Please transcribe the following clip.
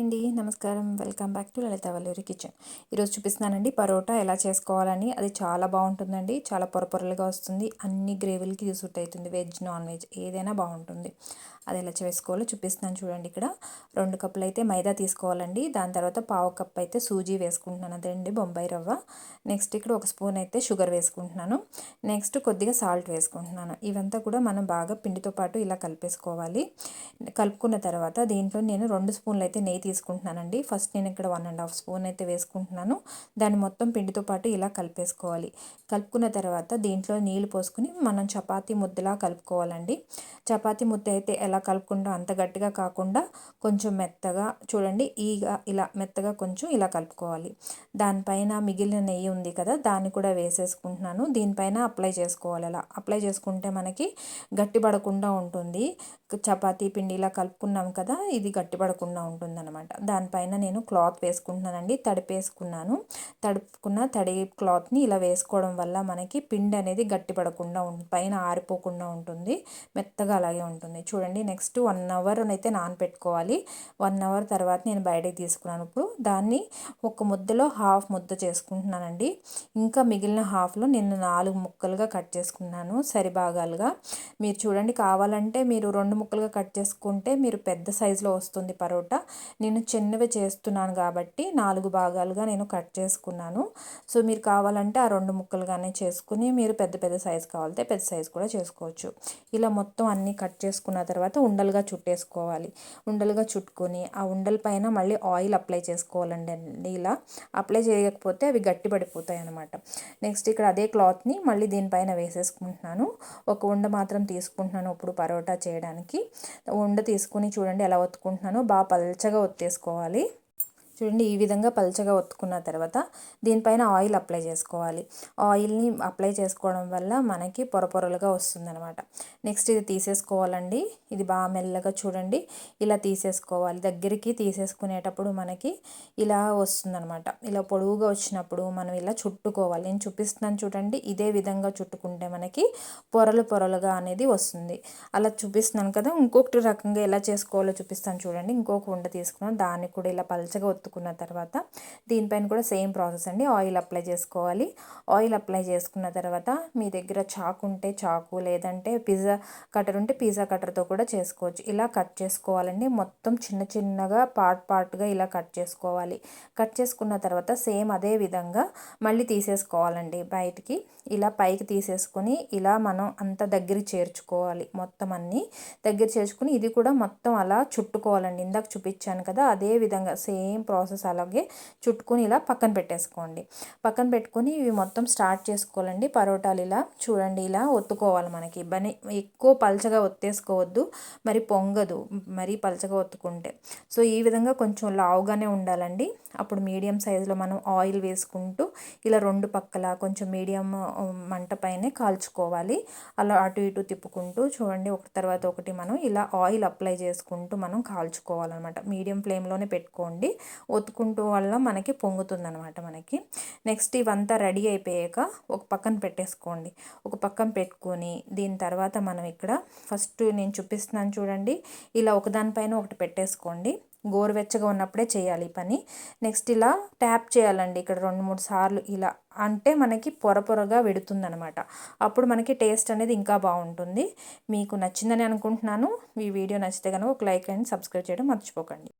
అండి నమస్కారం. Welcome back to Lalitha Valluri kitchen. ఈరోజు చూపిస్తున్నానండి పరోటా ఎలా చేసుకోవాలని. అది చాలా బాగుంటుందండి. చాలా పొరపొరలుగా వస్తుంది. అన్ని గ్రేవీలకి సూట్ అవుతుంది. వెజ్ నాన్ వెజ్ ఏదైనా బాగుంటుంది. అది ఎలా చేసుకోవాలో చూపిస్తున్నాను చూడండి ఇక్కడ. రెండు కప్పులు అయితే మైదా తీసుకోవాలండి. దాని తర్వాత పావు కప్ అయితే సూజీ వేసుకుంటున్నాను. అదండి బొంబాయి రవ్వ. నెక్స్ట్ ఇక్కడ ఒక స్పూన్ అయితే షుగర్ వేసుకుంటున్నాను. నెక్స్ట్ కొద్దిగా సాల్ట్ వేసుకుంటున్నాను. ఇవంతా కూడా మనం బాగా పిండితో పాటు ఇలా కలిపేసుకోవాలి. కలుపుకున్న తర్వాత దీంట్లో నేను రెండు స్పూన్లు అయితే నెయ్యి తీసుకుంటున్నానండి. ఫస్ట్ నేను ఇక్కడ వన్ అండ్ హాఫ్ స్పూన్ అయితే వేసుకుంటున్నాను. దాన్ని మొత్తం పిండితో పాటు ఇలా కలిపేసుకోవాలి. కలుపుకున్న తర్వాత దీంట్లో నీళ్ళు పోసుకుని మనం చపాతీ ముద్దలా కలుపుకోవాలండి. చపాతీ ముద్ద అయితే ఎలా కలుపుకుంటా అంత గట్టిగా కాకుండా కొంచెం మెత్తగా చూడండి ఈగా ఇలా మెత్తగా కొంచెం ఇలా కలుపుకోవాలి. దానిపైన మిగిలిన నెయ్యి ఉంది కదా దాన్ని కూడా వేసేసుకుంటున్నాను. దీనిపైన అప్లై చేసుకోవాలి అలా. అప్లై చేసుకుంటే మనకి గట్టిపడకుండా ఉంటుంది. చపాతీ పిండి ఇలా కలుపుకున్నాం కదా ఇది గట్టిపడకుండా ఉంటుంది అనమాట. దానిపైన నేను క్లాత్ వేసుకుంటున్నానండి. తడిపేసుకున్నాను. తడుపుకున్న తడి క్లాత్ని ఇలా వేసుకోవడం వల్ల మనకి పిండి అనేది గట్టిపడకుండా పైన ఆరిపోకుండా ఉంటుంది. మెత్తగా అలాగే ఉంటుంది. చూడండి నెక్స్ట్ వన్ అవర్ అయితే నానపెట్టుకోవాలి. వన్ అవర్ తర్వాత నేను బయటకు తీసుకున్నాను. ఇప్పుడు దాన్ని ఒక ముద్దలో హాఫ్ ముద్ద చేసుకుంటున్నానండి. ఇంకా మిగిలిన హాఫ్లో నేను నాలుగు ముక్కలుగా కట్ చేసుకున్నాను సరిభాగాలుగా. మీరు చూడండి కావాలంటే మీరు రెండు ముక్కలుగా కట్ చేసుకుంటే మీరు పెద్ద సైజులో వస్తుంది పరోటా. నేను చిన్నవి చేస్తున్నాను కాబట్టి నాలుగు భాగాలుగా నేను కట్ చేసుకున్నాను. సో మీరు కావాలంటే ఆ రెండు ముక్కలుగానే చేసుకుని మీరు పెద్ద పెద్ద సైజు కావాలంటే పెద్ద సైజు కూడా చేసుకోవచ్చు. ఇలా మొత్తం అన్నీ కట్ చేసుకున్న తర్వాత ఉండలుగా చుట్టేసుకోవాలి. ఉండలుగా చుట్టుకొని ఆ ఉండల పైన మళ్ళీ ఆయిల్ అప్లై చేసుకోవాలండి ఇలా. అప్లై చేయకపోతే అవి గట్టి పడిపోతాయి అనమాట నెక్స్ట్ ఇక్కడ అదే క్లాత్ని మళ్ళీ దీనిపైన వేసేసుకుంటున్నాను. ఒక ఉండ మాత్రం తీసుకుంటున్నాను ఇప్పుడు పరోటా చేయడానికి. ఉండ తీసుకుని చూడండి ఎలా ఒత్తుకుంటున్నాను. బాగా పల్చగా ఒత్తేసుకోవాలి చూడండి ఈ విధంగా పలచగా ఒత్తుకున్న తర్వాత దీనిపైన ఆయిల్ అప్లై చేసుకోవాలి. ఆయిల్ని అప్లై చేసుకోవడం వల్ల మనకి పొర పొరలుగా వస్తుందనమాట నెక్స్ట్ ఇది తీసేసుకోవాలండి. ఇది బాగా మెల్లగా చూడండి. ఇలా తీసేసుకోవాలి. దగ్గరికి తీసేసుకునేటప్పుడు మనకి ఇలా వస్తుందనమాట ఇలా పొడవుగా వచ్చినప్పుడు మనం ఇలా చుట్టుకోవాలి. నేను చూపిస్తున్నాను చూడండి. ఇదే విధంగా చుట్టుకుంటే మనకి పొరలు పొరలుగా అనేది వస్తుంది. అలా చూపిస్తున్నాను కదా. ఇంకొకటి రకంగా ఎలా చేసుకోవాలో చూపిస్తాను చూడండి. ఇంకొక ఉండ తీసుకున్నాను. దాన్ని కూడా ఇలా పల్చగా ఒత్తుకున్న తర్వాత దీనిపైన కూడా సేమ్ ప్రాసెస్ అండి. ఆయిల్ అప్లై చేసుకోవాలి. ఆయిల్ అప్లై చేసుకున్న తర్వాత మీ దగ్గర చాకు ఉంటే చాకు లేదంటే పిజ్జా కటర్ ఉంటే పిజ్జా కటర్తో కూడా చేసుకోవచ్చు. ఇలా కట్ చేసుకోవాలండి. మొత్తం చిన్న చిన్నగా పార్ట్ పార్ట్గా ఇలా కట్ చేసుకోవాలి. కట్ చేసుకున్న తర్వాత సేమ్ అదే విధంగా మళ్ళీ తీసేసుకోవాలండి బయటికి. ఇలా పైకి తీసేసుకొని ఇలా మనం అంత దగ్గర చేర్చుకోవాలి. మొత్తం అన్నీ దగ్గర చేర్చుకుని ఇది కూడా మొత్తం అలా చుట్టుకోవాలండి. ఇందాక చూపించాను కదా అదే విధంగా సేమ్ ప్రాసెస్ అలాగే చుట్టుకొని ఇలా పక్కన పెట్టేసుకోండి. పక్కన పెట్టుకొని ఇవి మొత్తం స్టార్ట్ చేసుకోవాలండి. పరోటాలు ఇలా చూడండి ఇలా ఒత్తుకోవాలి మనకి. బని ఎక్కువ పలచగా ఒత్తేసుకోవద్దు మరి పొంగదు మరీ పలచగా ఒత్తుకుంటే. సో ఈ విధంగా కొంచెం లావుగానే ఉండాలండి. అప్పుడు మీడియం సైజులో మనం ఆయిల్ వేసుకుంటూ ఇలా రెండు పక్కల కొంచెం మీడియం మంట పైనే కాల్చుకోవాలి. అలా అటు ఇటు తిప్పుకుంటూ చూడండి ఒక తర్వాత ఒకటి మనం ఇలా ఆయిల్ అప్లై చేసుకుంటూ మనం కాల్చుకోవాలన్నమాట. మీడియం ఫ్లేమ్లోనే పెట్టుకోండి. ఒత్తుకుంటూ వల్ల మనకి పొంగుతుంది అనమాట మనకి. నెక్స్ట్ ఇవంతా రెడీ అయిపోయాక ఒక పక్కన పెట్టేసుకోండి. ఒక పక్కన పెట్టుకొని దీని తర్వాత మనం ఇక్కడ ఫస్ట్ నేను చూపిస్తున్నాను చూడండి. ఇలా ఒకదానిపైన ఒకటి పెట్టేసుకోండి. గోరువెచ్చగా ఉన్నప్పుడే చేయాలి ఈ పని. నెక్స్ట్ ఇలా ట్యాప్ చేయాలండి. ఇక్కడ రెండు మూడు సార్లు ఇలా అంటే మనకి పొర పొరగా వెడుతుందనమాట అప్పుడు మనకి టేస్ట్ అనేది ఇంకా బాగుంటుంది. మీకు నచ్చిందని అనుకుంటున్నాను. ఈ వీడియో నచ్చితే కనుక ఒక లైక్ అండ్ సబ్స్క్రైబ్ చేయడం మర్చిపోకండి.